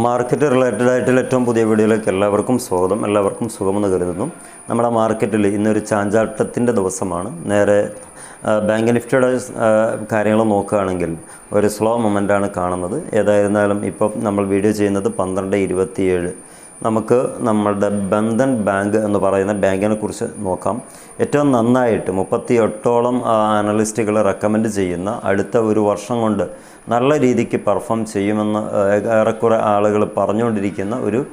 Market related ആയിട്ടുള്ള ഏറ്റവും പുതിയ വീഡിയോയിലേക്ക് എല്ലാവർക്കും സ്വാഗതം. എല്ലാവർക്കും സുഖമെന്ന് കരുതുന്നു. നമ്മുടെ മാർക്കറ്റിൽ ഇന്നൊരു ചാഞ്ചാട്ടത്തിന്റെ ദിവസമാണ്. നേരെ ബാങ്ക് നിഫ്റ്റിയുടെ കാര്യങ്ങൾ നോക്കുകയാണെങ്കിൽ ഒരു സ്ലോ മൊമെന്റാണ് കാണുന്നത്. ഏതായിരുന്നാലും ഇപ്പം നമ്മൾ വീഡിയോ ചെയ്യുന്നത് പന്ത്രണ്ട് ഇരുപത്തിയേഴ്. നമുക്ക് നമ്മുടെ ബന്ധൻ ബാങ്ക് എന്ന് പറയുന്ന ബാങ്കിനെ കുറിച്ച് നോക്കാം. ഏറ്റവും നന്നായിട്ട് മുപ്പത്തി എട്ടോളം അനലിസ്റ്റുകൾ റെക്കമെൻഡ് ചെയ്യുന്ന അടുത്ത ഒരു വർഷം കൊണ്ട് നല്ല രീതിക്ക് പെർഫോം ചെയ്യുമെന്ന് ഏറെക്കുറെ ആളുകൾ പറഞ്ഞുകൊണ്ടിരിക്കുന്ന ഒരു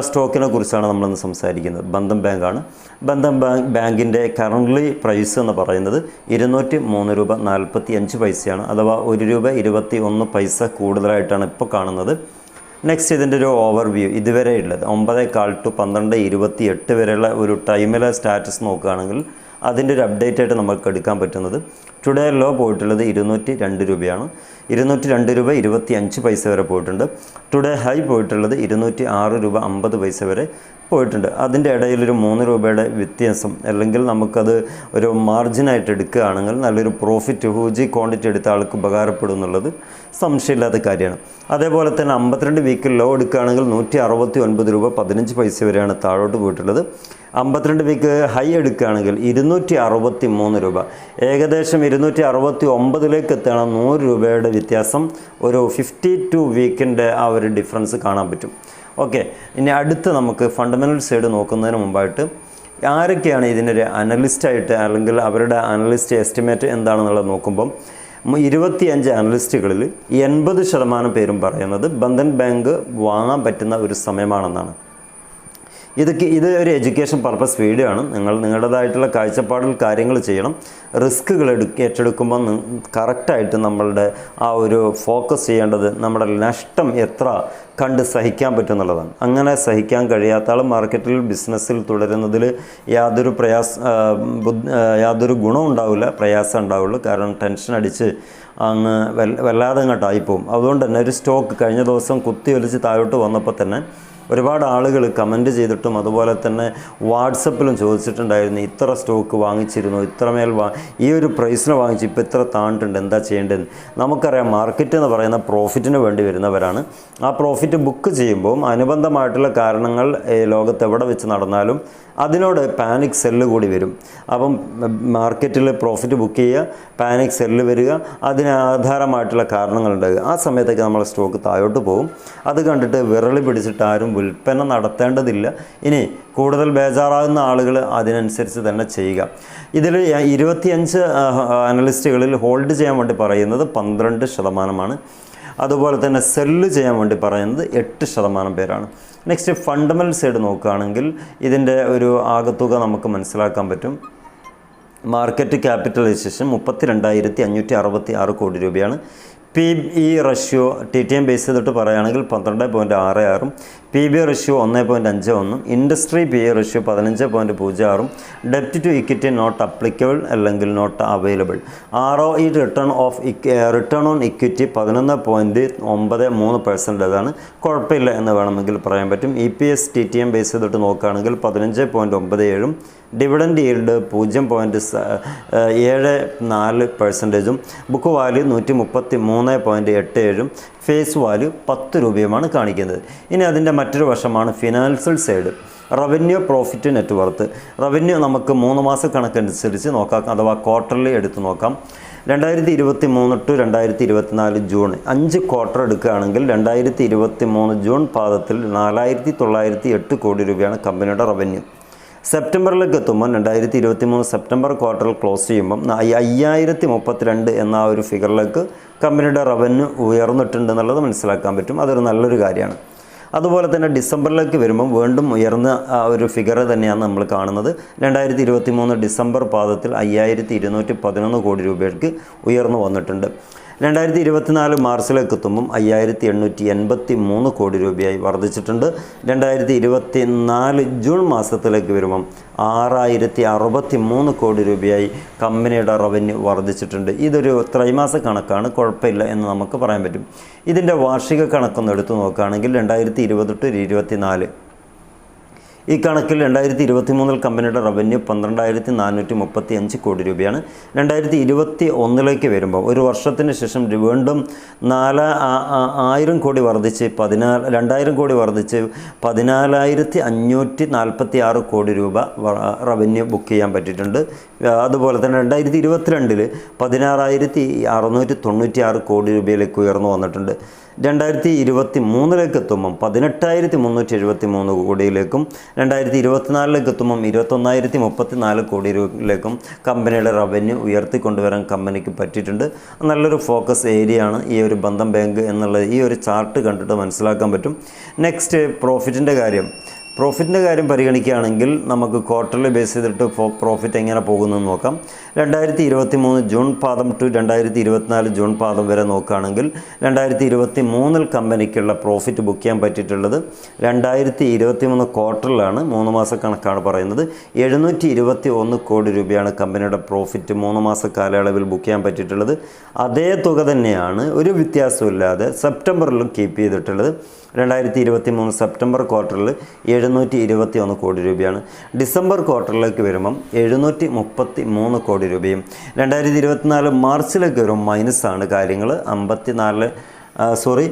സ്റ്റോക്കിനെ കുറിച്ചാണ് നമ്മളിന്ന് സംസാരിക്കുന്നത്. ബന്ധം ബാങ്കാണ്. ബന്ധം ബാങ്ക് ബാങ്കിന്റെ കറന്റ്ലി പ്രൈസ് എന്ന് പറയുന്നത് ഇരുന്നൂറ്റി മൂന്ന് രൂപ നാൽപ്പത്തി അഞ്ച് പൈസയാണ്. അഥവാ ഒരു രൂപ ഇരുപത്തി ഒന്ന് പൈസ കൂടുതലായിട്ടാണ് ഇപ്പോൾ കാണുന്നത്. നെക്സ്റ്റ് ഇതിന്റെ ഒരു ഓവർവ്യൂ ഇതുവരെ ഉള്ളത്. ഒമ്പതേ കാൽ ടു പന്ത്രണ്ട് ഇരുപത്തി എട്ട് വരെയുള്ള ഒരു ടൈമിലെ സ്റ്റാറ്റസ് നോക്കുകയാണെങ്കിൽ അതിന്റെ ഒരു അപ്ഡേറ്റ് ആയിട്ട് നമുക്ക് എടുക്കാൻ പറ്റുന്നത്. ടുഡേ ലോ പോയിട്ടുള്ളത് ഇരുന്നൂറ്റി രണ്ട് രൂപയാണ്. ഇരുന്നൂറ്റി രണ്ട് രൂപ ഇരുപത്തി അഞ്ച് പൈസ വരെ പോയിട്ടുണ്ട്. ടുഡേ ഹൈ പോയിട്ടുള്ളത് ഇരുന്നൂറ്റി ആറ് രൂപ അമ്പത് പൈസ വരെ പോയിട്ടുണ്ട്. അതിന്റെ ഇടയിലൊരു മൂന്ന് രൂപയുടെ വ്യത്യാസം അല്ലെങ്കിൽ നമുക്കത് ഒരു മാർജിനായിട്ട് എടുക്കുകയാണെങ്കിൽ നല്ലൊരു പ്രോഫിറ്റ് ഹൂജി ക്വാണ്ടിറ്റി എടുത്ത ആൾക്ക് ഉപകാരപ്പെടും എന്നുള്ളത് സംശയമില്ലാത്ത കാര്യമാണ്. അതേപോലെ തന്നെ അമ്പത്തിരണ്ട് വീക്കിൽ ലോ എടുക്കുകയാണെങ്കിൽ നൂറ്റി അറുപത്തി ഒൻപത് രൂപ പതിനഞ്ച് പൈസ വരെയാണ് താഴോട്ട് പോയിട്ടുള്ളത്. അമ്പത്തിരണ്ട് വീക്ക് ഹൈ എടുക്കുകയാണെങ്കിൽ ഇരുന്നൂറ്റി അറുപത്തി മൂന്ന് രൂപ. ഏകദേശം ഇരുന്നൂറ്റി അറുപത്തി ഒമ്പതിലേക്ക് എത്തുകയാണ്. നൂറ് രൂപയുടെ വ്യത്യാസം ഒരു ഫിഫ്റ്റി ടു വീക്കിന്റെ ആ ഒരു ഡിഫറൻസ് കാണാൻ പറ്റും. ഓക്കെ ഇനി അടുത്ത് നമുക്ക് ഫണ്ടമെന്റൽ സൈഡ് നോക്കുന്നതിന് മുമ്പായിട്ട് ആരൊക്കെയാണ് ഇതിനൊരു അനലിസ്റ്റായിട്ട് അല്ലെങ്കിൽ അവരുടെ അനലിസ്റ്റ് എസ്റ്റിമേറ്റ് എന്താണെന്നുള്ളത് നോക്കുമ്പം ഇരുപത്തിയഞ്ച് അനലിസ്റ്റുകളിൽ എൺപത് ശതമാനം പേരും പറയുന്നത് ബന്ധൻ ബാങ്ക് വാങ്ങാൻ പറ്റുന്ന ഒരു സമയമാണെന്നാണ്. ഇതൊക്കെ ഇത് ഒരു എഡ്യൂക്കേഷൻ പർപ്പസ് വീഡിയോ ആണ്. നിങ്ങൾ നിങ്ങളുടേതായിട്ടുള്ള കാഴ്ചപ്പാടിൽ കാര്യങ്ങൾ ചെയ്യണം. റിസ്ക്കുകൾ എടുക്ക ഏറ്റെടുക്കുമ്പോൾ കറക്റ്റായിട്ട് നമ്മളുടെ ആ ഒരു ഫോക്കസ് ചെയ്യേണ്ടത് നമ്മുടെ നഷ്ടം എത്ര കണ്ട് സഹിക്കാൻ പറ്റും എന്നുള്ളതാണ്. അങ്ങനെ സഹിക്കാൻ കഴിയാത്ത ആൾ മാർക്കറ്റിൽ ബിസിനസ്സിൽ തുടരുന്നതിൽ യാതൊരു പ്രയാസ യാതൊരു ഗുണവും ഉണ്ടാവില്ല പ്രയാസം ഉണ്ടാവുള്ളൂ. കാരണം ടെൻഷൻ അടിച്ച് അങ്ങ് വല്ല- വല്ലാതെ അങ്ങോട്ടായിപ്പോവും. അതുകൊണ്ട് തന്നെ ഒരു സ്റ്റോക്ക് കഴിഞ്ഞ ദിവസം കുത്തി ഒലിച്ച് താഴോട്ട് വന്നപ്പോൾ തന്നെ ഒരുപാട് ആളുകൾ കമന്റ് ചെയ്തിട്ടും അതുപോലെ തന്നെ വാട്സപ്പിലും ചോദിച്ചിട്ടുണ്ടായിരുന്നു ഇത്ര സ്റ്റോക്ക് വാങ്ങിച്ചിരുന്നു ഇത്രമേൽ വാ ഈ ഒരു പ്രൈസിന് വാങ്ങിച്ച് ഇപ്പോൾ ഇത്ര താണിട്ടുണ്ട് എന്താ ചെയ്യേണ്ടതെന്ന്. നമുക്കറിയാം മാർക്കറ്റ് എന്ന് പറയുന്ന പ്രോഫിറ്റിന് വേണ്ടി വരുന്നവരാണ്. ആ പ്രോഫിറ്റ് ബുക്ക് ചെയ്യുമ്പോൾ അനുബന്ധമായിട്ടുള്ള കാരണങ്ങൾ ലോകത്ത് എവിടെ വെച്ച് നടന്നാലും അതിനോട് പാനിക് സെല്ല് കൂടി വരും. അപ്പം മാർക്കറ്റിൽ പ്രോഫിറ്റ് ബുക്ക് ചെയ്യുക പാനിക് സെല്ല് വരിക അതിന് ആധാരമായിട്ടുള്ള കാരണങ്ങളുണ്ടാകുക ആ സമയത്തൊക്കെ നമ്മൾ സ്റ്റോക്ക് താഴോട്ട് പോകും. അത് കണ്ടിട്ട് വിരളി പിടിച്ചിട്ട് ആരും വിൽപ്പന നടത്തേണ്ടതില്ല. ഇനി കൂടുതൽ ബേജാറാകുന്ന ആളുകൾ അതിനനുസരിച്ച് തന്നെ ചെയ്യുക. ഇതിൽ ഇരുപത്തിയഞ്ച് അനലിസ്റ്റുകളിൽ ഹോൾഡ് ചെയ്യാൻ വേണ്ടി പറയുന്നത് പന്ത്രണ്ട് ശതമാനമാണ്. അതുപോലെ തന്നെ സെല്ല് ചെയ്യാൻ വേണ്ടി പറയുന്നത് എട്ട് ശതമാനം പേരാണ്. നെക്സ്റ്റ് ഫണ്ടമെന്റൽ സൈഡ് നോക്കുകയാണെങ്കിൽ ഇതിന്റെ ഒരു ആകത്തുക നമുക്ക് മനസ്സിലാക്കാൻ പറ്റും. മാർക്കറ്റ് ക്യാപിറ്റലൈസേഷൻ മുപ്പത്തി രണ്ടായിരത്തി അഞ്ഞൂറ്റി അറുപത്തി ആറ് കോടി രൂപയാണ്. P E ratio T T M base ചെയ്തിട്ട് പറയുകയാണെങ്കിൽ പന്ത്രണ്ട് പോയിന്റ് ആറ് ആറും പി ബി റഷ്യോ ഒന്ന് പോയിന്റ് അഞ്ച് ഒന്നും ഇൻഡസ്ട്രി പി ഇ റഷ്യോ പതിനഞ്ച് പോയിന്റ് പൂജ്യം ആറും ഡെപ്റ്റ് ടു ഇക്വിറ്റി നോട്ട് അപ്ലിക്കബിൾ അല്ലെങ്കിൽ not available. R O E return of return on equity പതിനൊന്ന് പോയിന്റ് ഒമ്പത് മൂന്ന് പെർസെന്റേജാണ് കുഴപ്പമില്ല എന്ന് വേണമെങ്കിൽ പറയാൻ പറ്റും. E P S T T M base ചെയ്തിട്ട് നോക്കുകയാണെങ്കിൽ പതിനഞ്ച് പോയിന്റ് ഒമ്പത് ഏഴും ഡിവിഡൻഡ് ഈൽഡ് പൂജ്യം പോയിന്റ് ഏഴ് നാല് പെർസെന്റേജും ബുക്ക് വാല്യൂ നൂറ്റി മുപ്പത്തി മൂന്ന് പോയിന്റ് എട്ട് ഏഴും ഫേസ് വാല്യൂ പത്ത് രൂപയുമാണ് കാണിക്കുന്നത്. ഇനി അതിന്റെ മറ്റൊരു വശമാണ് financial side revenue profit net worth നമുക്ക് മൂന്ന് മാസ കണക്കനുസരിച്ച് നോക്കാം അഥവാ ക്വാർട്ടർലി എടുത്ത് നോക്കാം. രണ്ടായിരത്തി ഇരുപത്തി മൂന്ന് ടു രണ്ടായിരത്തി ഇരുപത്തിനാല് ജൂൺ അഞ്ച് ക്വാർട്ടർ എടുക്കുകയാണെങ്കിൽ രണ്ടായിരത്തി ഇരുപത്തി മൂന്ന് ജൂൺ പാദത്തിൽ നാലായിരത്തി തൊള്ളായിരത്തി എട്ട് കോടി രൂപയാണ് കമ്പനിയുടെ റവന്യൂ സെപ്റ്റംബറിലേക്ക് എത്തുമ്പോൾ രണ്ടായിരത്തി ഇരുപത്തി മൂന്ന് സെപ്റ്റംബർ ക്വാർട്ടറിൽ ക്ലോസ് ചെയ്യുമ്പം അയ്യായിരത്തി മുപ്പത്തിരണ്ട് എന്ന ആ ഒരു ഫിഗറിലേക്ക് കമ്പനിയുടെ റവന്യൂ ഉയർന്നിട്ടുണ്ട് എന്നുള്ളത് മനസ്സിലാക്കാൻ പറ്റും. അതൊരു നല്ലൊരു കാര്യമാണ്. അതുപോലെ തന്നെ ഡിസംബറിലേക്ക് വരുമ്പം വീണ്ടും ഉയർന്ന ഒരു ഫിഗർ തന്നെയാണ് നമ്മൾ കാണുന്നത്. രണ്ടായിരത്തി ഇരുപത്തി മൂന്ന് ഡിസംബർ പാദത്തിൽ അയ്യായിരത്തി ഇരുന്നൂറ്റി പതിനൊന്ന് കോടി രൂപയ്ക്ക് ഉയർന്നു വന്നിട്ടുണ്ട്. രണ്ടായിരത്തി ഇരുപത്തിനാല് മാർച്ചിലേക്ക് എത്തുമ്പം അയ്യായിരത്തി എണ്ണൂറ്റി എൺപത്തി മൂന്ന് കോടി രൂപയായി വർദ്ധിച്ചിട്ടുണ്ട്. രണ്ടായിരത്തി ഇരുപത്തി നാല് ജൂൺ മാസത്തിലേക്ക് വരുമ്പം ആറായിരത്തി അറുപത്തി മൂന്ന് കോടി രൂപയായി കമ്പനിയുടെ റവന്യൂ വർദ്ധിച്ചിട്ടുണ്ട്. ഇതൊരു ത്രൈമാസ കണക്കാണ് കുഴപ്പമില്ല എന്ന് നമുക്ക് പറയാൻ പറ്റും. ഇതിന്റെ വാർഷിക കണക്കൊന്ന് എടുത്തു നോക്കുകയാണെങ്കിൽ രണ്ടായിരത്തി ഇരുപത്തെട്ട് ഇരുപത്തി നാല് ഈ കണക്കിൽ രണ്ടായിരത്തി ഇരുപത്തി മൂന്നിൽ കമ്പനിയുടെ റവന്യൂ പന്ത്രണ്ടായിരത്തി നാനൂറ്റി മുപ്പത്തി അഞ്ച് കോടി രൂപയാണ്. രണ്ടായിരത്തി ഇരുപത്തി ഒന്നിലേക്ക് വരുമ്പോൾ ഒരു വർഷത്തിന് ശേഷം വീണ്ടും നാല് ആയിരം കോടി വർദ്ധിച്ച് പതിനാല് രണ്ടായിരം കോടി വർദ്ധിച്ച് പതിനാലായിരത്തി അഞ്ഞൂറ്റി നാൽപ്പത്തി ആറ് കോടി രൂപ റവന്യൂ ബുക്ക് ചെയ്യാൻ പറ്റിയിട്ടുണ്ട്. അതുപോലെ തന്നെ രണ്ടായിരത്തി ഇരുപത്തിരണ്ടിൽ പതിനാറായിരത്തി അറുന്നൂറ്റി തൊണ്ണൂറ്റി ആറ് കോടി രൂപയിലേക്ക് ഉയർന്നു വന്നിട്ടുണ്ട്. രണ്ടായിരത്തി ഇരുപത്തി മൂന്നിലേക്ക് എത്തുമ്പം പതിനെട്ടായിരത്തി മുന്നൂറ്റി എഴുപത്തി മൂന്ന് കോടിയിലേക്കും രണ്ടായിരത്തി ഇരുപത്തിനാലിലേക്ക് എത്തുമ്പം ഇരുപത്തൊന്നായിരത്തി മുപ്പത്തി നാല് കോടി രൂപയിലേക്കും കമ്പനിയുടെ റവന്യൂ ഉയർത്തിക്കൊണ്ടുവരാൻ കമ്പനിക്ക് പറ്റിയിട്ടുണ്ട്. നല്ലൊരു ഫോക്കസ് ഏരിയയാണ് ഈ ഒരു ബന്ധം ബാങ്ക് എന്നുള്ളത് ഈ ഒരു ചാർട്ട് കണ്ടിട്ട് മനസ്സിലാക്കാൻ പറ്റും. നെക്സ്റ്റ് പ്രോഫിറ്റിന്റെ കാര്യം. പ്രോഫിറ്റിന്റെ കാര്യം പരിഗണിക്കുകയാണെങ്കിൽ നമുക്ക് ക്വാർട്ടർലി ബേസ് ചെയ്തിട്ട് പ്രോഫിറ്റ് എങ്ങനെ പോകുന്നതെന്ന് നോക്കാം. രണ്ടായിരത്തി ഇരുപത്തി മൂന്ന് ജൂൺ പാദം ടു രണ്ടായിരത്തി ഇരുപത്തിനാല് ജൂൺ പാദം വരെ നോക്കുകയാണെങ്കിൽ രണ്ടായിരത്തി ഇരുപത്തി മൂന്നിൽ കമ്പനിക്കുള്ള പ്രോഫിറ്റ് ബുക്ക് ചെയ്യാൻ പറ്റിയിട്ടുള്ളത് രണ്ടായിരത്തി ഇരുപത്തി മൂന്ന് ക്വാർട്ടറിലാണ് മൂന്ന് മാസ കണക്കാണ് പറയുന്നത്. എഴുന്നൂറ്റി ഇരുപത്തി ഒന്ന് കോടി രൂപയാണ് കമ്പനിയുടെ പ്രോഫിറ്റ് മൂന്ന് മാസ കാലയളവിൽ ബുക്ക് ചെയ്യാൻ പറ്റിയിട്ടുള്ളത്. അതേ തുക തന്നെയാണ് ഒരു വ്യത്യാസമില്ലാതെ സെപ്റ്റംബറിലും കീപ്പ് ചെയ്തിട്ടുള്ളത്. രണ്ടായിരത്തി ഇരുപത്തി മൂന്ന് സെപ്റ്റംബർ ക്വാർട്ടറിൽ എഴുന്നൂറ്റി ഇരുപത്തി ഒന്ന് കോടി രൂപയാണ്. ഡിസംബർ ക്വാർട്ടറിലേക്ക് വരുമ്പം എഴുന്നൂറ്റി മുപ്പത്തി മൂന്ന് കോടി രൂപയും രണ്ടായിരത്തി ഇരുപത്തിനാല് മാർച്ചിലേക്ക് വരുമ്പോൾ ആണ് കാര്യങ്ങൾ അമ്പത്തി നാല് സോറി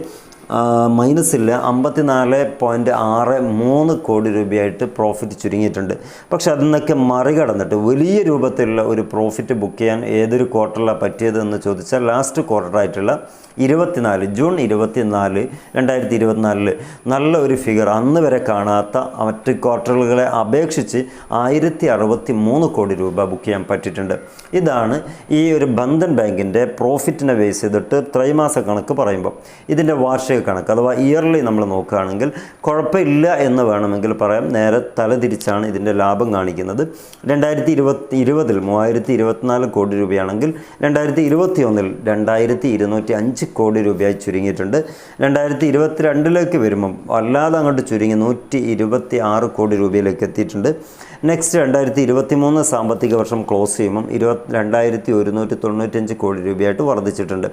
മൈനസ് ഇല്ല അമ്പത്തിനാല് പോയിന്റ് ആറ് മൂന്ന് കോടി രൂപയായിട്ട് പ്രോഫിറ്റ് ചുരുങ്ങിയിട്ടുണ്ട്. പക്ഷെ അതിൽ നിന്നൊക്കെ മറികടന്നിട്ട് വലിയ രൂപത്തിലുള്ള ഒരു പ്രോഫിറ്റ് ബുക്ക് ചെയ്യാൻ ഏതൊരു ക്വാർട്ടറിലാണ് പറ്റിയതെന്ന് ചോദിച്ചാൽ ലാസ്റ്റ് ക്വാർട്ടറായിട്ടുള്ള ഇരുപത്തിനാല് ജൂൺ ഇരുപത്തിനാല് രണ്ടായിരത്തി ഇരുപത്തിനാലിൽ നല്ല ഒരു ഫിഗർ അന്ന് വരെ കാണാത്ത മറ്റ് ക്വാർട്ടറുകളെ അപേക്ഷിച്ച് ആയിരത്തി അറുപത്തി മൂന്ന് കോടി രൂപ ബുക്ക് ചെയ്യാൻ പറ്റിയിട്ടുണ്ട്. ഇതാണ് ഈ ഒരു ബന്ധൻ ബാങ്കിന്റെ പ്രോഫിറ്റിനെ ബേസ് ചെയ്തിട്ട് ത്രൈമാസ കണക്ക് പറയുമ്പോൾ ഇതിന്റെ വാർഷിക കണക്ക് അഥവാ ഇയർലി നമ്മൾ നോക്കുകയാണെങ്കിൽ കുഴപ്പമില്ല എന്ന് വേണമെങ്കിൽ പറയാം. നേരെ തലതിരിച്ചാണ് ഇതിന്റെ ലാഭം കാണിക്കുന്നത്. രണ്ടായിരത്തി ഇരുപത്തി ഇരുപതിൽ മൂവായിരത്തി ഇരുപത്തിനാല് കോടി രൂപയാണെങ്കിൽ രണ്ടായിരത്തി ഇരുപത്തി ഒന്നിൽ രണ്ടായിരത്തി ഇരുന്നൂറ്റി അഞ്ച് കോടി രൂപയായി ചുരുങ്ങിയിട്ടുണ്ട്. രണ്ടായിരത്തി ഇരുപത്തിരണ്ടിലേക്ക് വരുമ്പം അല്ലാതെ അങ്ങോട്ട് ചുരുങ്ങി നൂറ്റി ഇരുപത്തി ആറ് കോടി രൂപയിലേക്ക് എത്തിയിട്ടുണ്ട്. നെക്സ്റ്റ് രണ്ടായിരത്തി ഇരുപത്തി മൂന്ന് സാമ്പത്തിക വർഷം ക്ലോസ് ചെയ്യുമ്പം ഇരുപത്തി രണ്ടായിരത്തി ഒരുന്നൂറ്റി തൊണ്ണൂറ്റഞ്ച് കോടി രൂപയായിട്ട് വർദ്ധിച്ചിട്ടുണ്ട്.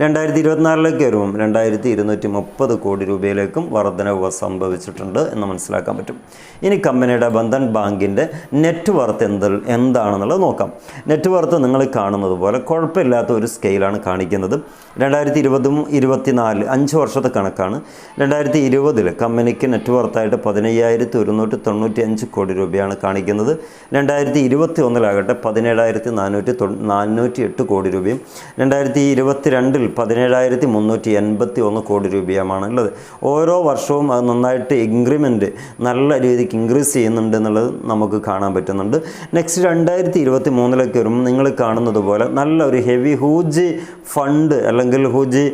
രണ്ടായിരത്തി ഇരുപത്തിനാലിലേക്ക് വരുമ്പം രണ്ടായിരത്തി ഇരുന്നൂറ്റി മുപ്പത് കോടി രൂപയിലേക്കും വർധനവ് സംഭവിച്ചിട്ടുണ്ട് എന്ന് മനസ്സിലാക്കാൻ പറ്റും. ഇനി കമ്പനിയുടെ ബന്ധൻ ബാങ്കിന്റെ നെറ്റ് വർത്ത് എന്ത് എന്താണെന്നുള്ളത് നോക്കാം. നെറ്റ് വർത്ത് നിങ്ങൾ കാണുന്നത് പോലെ കുഴപ്പമില്ലാത്ത ഒരു സ്കെയിലാണ് കാണിക്കുന്നത്. രണ്ടായിരത്തി ഇരുപതും ഇരുപത്തിനാല് അഞ്ച് വർഷത്തെ കണക്കാണ്. രണ്ടായിരത്തി ഇരുപതിൽ കമ്പനിക്ക് നെറ്റ് വർത്തായിട്ട് പതിനയ്യായിരത്തി ഒരുന്നൂറ്റി തൊണ്ണൂറ്റി അഞ്ച് കോടി രൂപയാണ് കാണിക്കുന്നത്. രണ്ടായിരത്തി ഇരുപത്തി ഒന്നിലാകട്ടെ പതിനേഴായിരത്തി നാനൂറ്റി തൊ നാനൂറ്റി എട്ട് കോടി രൂപയും. രണ്ടായിരത്തി ഇരുപത്തി രണ്ടിൽ പതിനേഴായിരത്തി മുന്നൂറ്റി എൺപത്തി ഒന്ന് കോടി രൂപയുമാണ് ഉള്ളത് ഓരോ വർഷവും അത് നന്നായിട്ട് ഇൻക്രിമെന്റ് നല്ല രീതിക്ക് ഇൻക്രീസ് ചെയ്യുന്നുണ്ട് എന്നുള്ളത് നമുക്ക് കാണാൻ പറ്റുന്നുണ്ട്. നെക്സ്റ്റ് രണ്ടായിരത്തി ഇരുപത്തി മൂന്നിലേക്ക് വരുമ്പോൾ നിങ്ങൾ കാണുന്നത് പോലെ നല്ല ഒരു ഹെവി ഹൂജ് ഫണ്ട് അല്ലെങ്കിൽ ഹൂജ്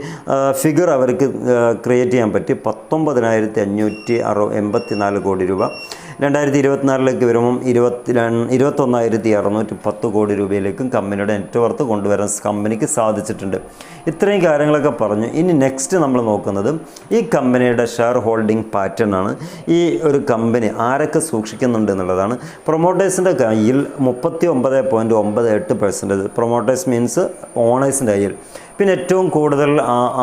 ഫിഗർ അവർക്ക് ക്രിയേറ്റ് ചെയ്യാൻ പറ്റി. പത്തൊമ്പതിനായിരത്തി അഞ്ഞൂറ്റി അറു എൺപത്തി നാല് കോടി രൂപ. രണ്ടായിരത്തി ഇരുപത്തിനാലിലേക്ക് വരുമ്പം ഇരുപത്തി ഇരുപത്തൊന്നായിരത്തി അറുന്നൂറ്റി പത്ത് കോടി രൂപയിലേക്കും കമ്പനിയുടെ നെറ്റ് വർത്ത് കൊണ്ടുവരാൻ കമ്പനിക്ക് സാധിച്ചിട്ടുണ്ട്. ഇത്രയും കാര്യങ്ങളൊക്കെ പറഞ്ഞു. ഇനി നെക്സ്റ്റ് നമ്മൾ നോക്കുന്നത് ഈ കമ്പനിയുടെ ഷെയർ ഹോൾഡിംഗ് പാറ്റേൺ ആണ്. ഈ ഒരു കമ്പനി ആരൊക്കെ സൂക്ഷിക്കുന്നുണ്ട് എന്നുള്ളതാണ്. പ്രൊമോട്ടേഴ്സിന്റെ കയ്യിൽ മുപ്പത്തി ഒമ്പത് പോയിന്റ് ഒമ്പത് എട്ട് പെർസെന്റേജ് പ്രൊമോട്ടേഴ്സ് മീൻസ് ഓണേഴ്സിന്റെ കയ്യിൽ. പിന്നെ ഏറ്റവും കൂടുതൽ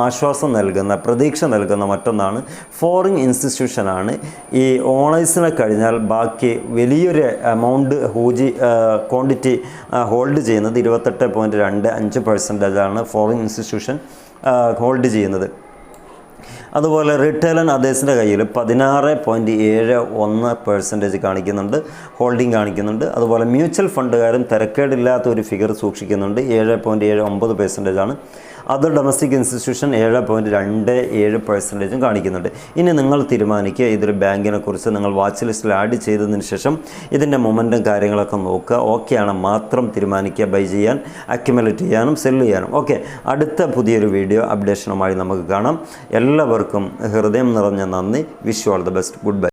ആശ്വാസം നൽകുന്ന പ്രതീക്ഷ നൽകുന്ന മറ്റൊന്നാണ് ഫോറിൻ ഇൻസ്റ്റിറ്റ്യൂഷനാണ് ഈ ഓണേഴ്സിനെ കഴിഞ്ഞാൽ ബാക്കി വലിയൊരു എമൗണ്ട് ഹൂജി ക്വാണ്ടിറ്റി ഹോൾഡ് ചെയ്യുന്നത് ഇരുപത്തെട്ട് പോയിന്റ് രണ്ട് അഞ്ച് പെർസെന്റേജാണ് ഫോറിൻ ഇൻസ്റ്റിറ്റ്യൂഷൻ ഹോൾഡ് ചെയ്യുന്നത്. അതുപോലെ റിട്ടേൽ ആൻഡ് അതേഴ്സിന്റെ കയ്യിൽ പതിനാറ് പോയിന്റ് ഏഴ് ഒന്ന് പെർസെന്റേജ് കാണിക്കുന്നുണ്ട് ഹോൾഡിംഗ് കാണിക്കുന്നുണ്ട്. അതുപോലെ മ്യൂച്വൽ ഫണ്ടുകാരും തിരക്കേടില്ലാത്ത ഒരു ഫിഗർ സൂക്ഷിക്കുന്നുണ്ട് ഏഴ് പോയിന്റ് ഏഴ് ഒമ്പത് പെർസെന്റേജാണ് അതർ ഡൊമസ്റ്റിക് ഇൻസ്റ്റിറ്റ്യൂഷൻ ഏഴ് പോയിന്റ് രണ്ട് ഏഴ് പെർസെന്റേജും കാണിക്കുന്നുണ്ട്. ഇനി നിങ്ങൾ തീരുമാനിക്കുക. ഇതൊരു ബാങ്കിനെ കുറിച്ച് നിങ്ങൾ വാച്ച് ലിസ്റ്റിൽ ആഡ് ചെയ്തതിന് ശേഷം ഇതിന്റെ മൊമെന്റും കാര്യങ്ങളൊക്കെ നോക്കുക. ഓക്കെയാണ് മാത്രം തീരുമാനിക്കുക. ബൈ ചെയ്യാൻ അക്യുമുലേറ്റ് ചെയ്യാനും സെൽ ചെയ്യാനും. ഓക്കെ അടുത്ത പുതിയൊരു വീഡിയോ അപ്ഡേഷനുമായി നമുക്ക് കാണാം. എല്ലാവർക്കും ഹൃദയം നിറഞ്ഞ നന്ദി. Wish all the best good bye